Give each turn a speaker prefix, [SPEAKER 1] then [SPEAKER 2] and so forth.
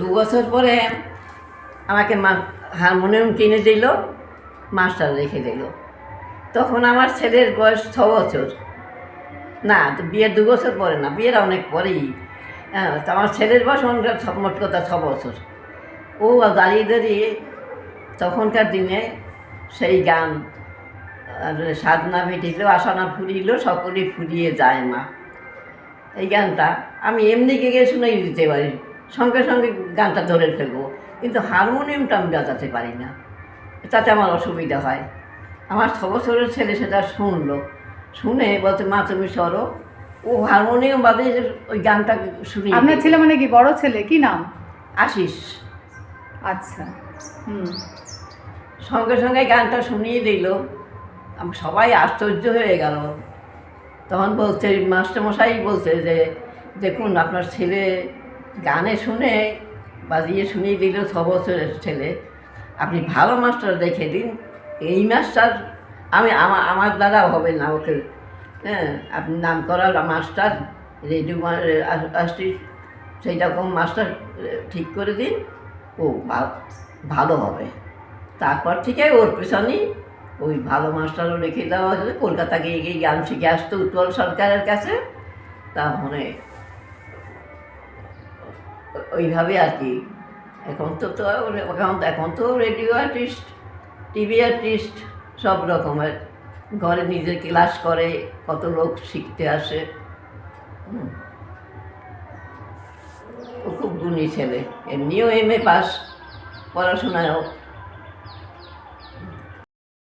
[SPEAKER 1] দু বছর পরে আমাকে মা হারমোনিয়াম কিনে দিল, মাস্টার রেখে দিল। তখন আমার ছেলের বয়স ছ বছর। না বিয়ের দু বছর পরে না, বিয়ের অনেক পরেই। হ্যাঁ তো আমার ছেলের বয়স অনেকটা মোট কথা ছ বছর। ও দাঁড়িয়ে দাঁড়িয়ে তখনকার দিনে সেই গান সাধনা মিটিল আসানা ফুরিল সকলেই ফুরিয়ে যায় মা। এই গানটা আমি এমনি গিয়ে শুনেই দিতে পারি। সঙ্গে সঙ্গে গানটা ধরে ফেলব। কিন্তু হারমোনিয়ামটা আমি বাজাতে পারি না। তাতে আমার অসুবিধা হয়। আমার ছ বছরের ছেলে সেটা শুনলো। শুনে বলতে মা তুমি সরো। ও হারমোনিয়াম বাজে ওই গানটা শুনি
[SPEAKER 2] আপনার ছেলে মানে কি বড় ছেলে? কি নাম?
[SPEAKER 1] আশিস।
[SPEAKER 2] আচ্ছা হুম।
[SPEAKER 1] সঙ্গে সঙ্গে গানটা শুনিয়ে দিল। আমি সবাই আশ্চর্য হয়ে গেল। তখন বলছে মাস্টারমশাই বলছে যে দেখুন আপনার ছেলে গানে শুনে, বাজিয়ে শুনিয়ে দিল ছ বছরের ছেলে। আপনি ভালো মাস্টার রেখে দিন। এই মাস্টার, আমি আমার আমার দ্বারা হবে না ওকে। হ্যাঁ আপনি নাম করার মাস্টার, রেডিও আসছি সেই রকম মাস্টার ঠিক করে দিন। ও ভালো হবে। তারপর থেকে ওর পেছনেই ওই ভালো মাস্টারও রেখে দেওয়া হয়েছে। কলকাতা গিয়ে গিয়ে গান শিখে আসতো উৎপল সরকারের কাছে। তা তারপরে ওইভাবে আর কি। এখন তো তো এখন এখন তো রেডিও আর্টিস্ট টিভি আর্টিস্ট সব রকমের। ঘরে নিজে ক্লাস করে, কত লোক শিখতে আসে। খুব গুণী ছেলে। এমনিও এম এ পাস পড়াশোনায়ও।